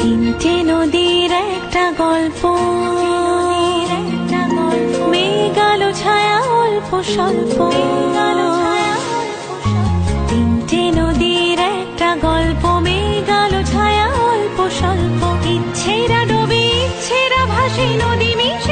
তিনটে নদীর একটা গল্প। মেঘালো ছায়া অল্প স্বল্প। তিনটে নদীর একটা গল্প, মেঘালো ছায়া অল্প স্বল্প। ইচ্ছেরা ডোবে, ইচ্ছেরা ভাসে, নদী মিশে।